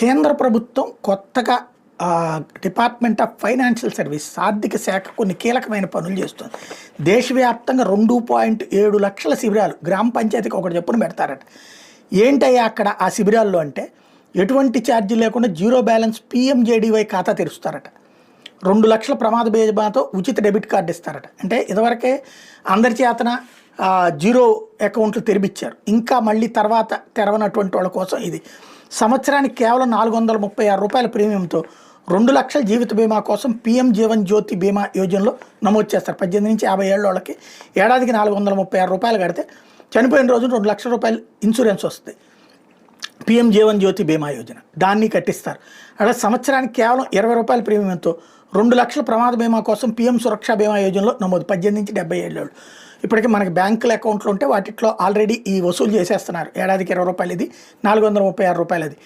కేంద్ర ప్రభుత్వం కొత్తగా డిపార్ట్మెంట్ ఆఫ్ ఫైనాన్షియల్ సర్వీస్ ఆర్థిక శాఖ కొన్ని కీలకమైన పనులు చేస్తుంది. దేశవ్యాప్తంగా రెండు పాయింట్ ఏడు లక్షల శిబిరాలు గ్రామ పంచాయతీకి ఒకటి చెప్పున పెడతారట. ఏంటయ్యా అక్కడ ఆ శిబిరాల్లో అంటే ఎటువంటి ఛార్జీ లేకుండా జీరో బ్యాలెన్స్ పిఎంజేడీవై ఖాతా తెరుస్తారట. రెండు లక్షల ప్రమాద బీమాతో ఉచిత డెబిట్ కార్డు ఇస్తారట. అంటే ఇదివరకే అందరి చేతన జీరో అకౌంట్లు తెరిపించారు. ఇంకా మళ్ళీ తర్వాత తెరవనటువంటి వాళ్ళ కోసం ఇది. సంవత్సరానికి కేవలం నాలుగు వందల ముప్పై ఆరు రూపాయల ప్రీమియంతో రెండు లక్షల జీవిత బీమా కోసం పీఎం జీవన్ జ్యోతి బీమా యోజనలో నమోదు చేస్తారు. పద్దెనిమిది నుంచి యాభై ఏళ్ళ వాళ్ళకి ఏడాదికి నాలుగు వందల ముప్పై ఆరు రూపాయలు కడితే చనిపోయిన రోజు రెండు లక్షల రూపాయలు ఇన్సూరెన్స్ వస్తుంది. పిఎం జీవన్ జ్యోతి బీమా యోజన. దాన్ని కట్టిస్తారు. అక్కడ సంవత్సరానికి కేవలం ఇరవై రూపాయల ప్రీమియంతో రెండు లక్షల ప్రమాద బీమా కోసం పిఎం సురక్ష బీమా యోజనలో నమోదు. పద్దెనిమిది నుంచి డెబ్బై ఏళ్ళు ఇప్పటికీ మనకి బ్యాంకుల అకౌంట్లు ఉంటే వాటిలో ఆల్రెడీ ఈ వసూలు చేసేస్తున్నారు. ఏడాదికి ఇరవై రూపాయలు ఇది. నాలుగు వందల ముప్పై ఆరు రూపాయలు అది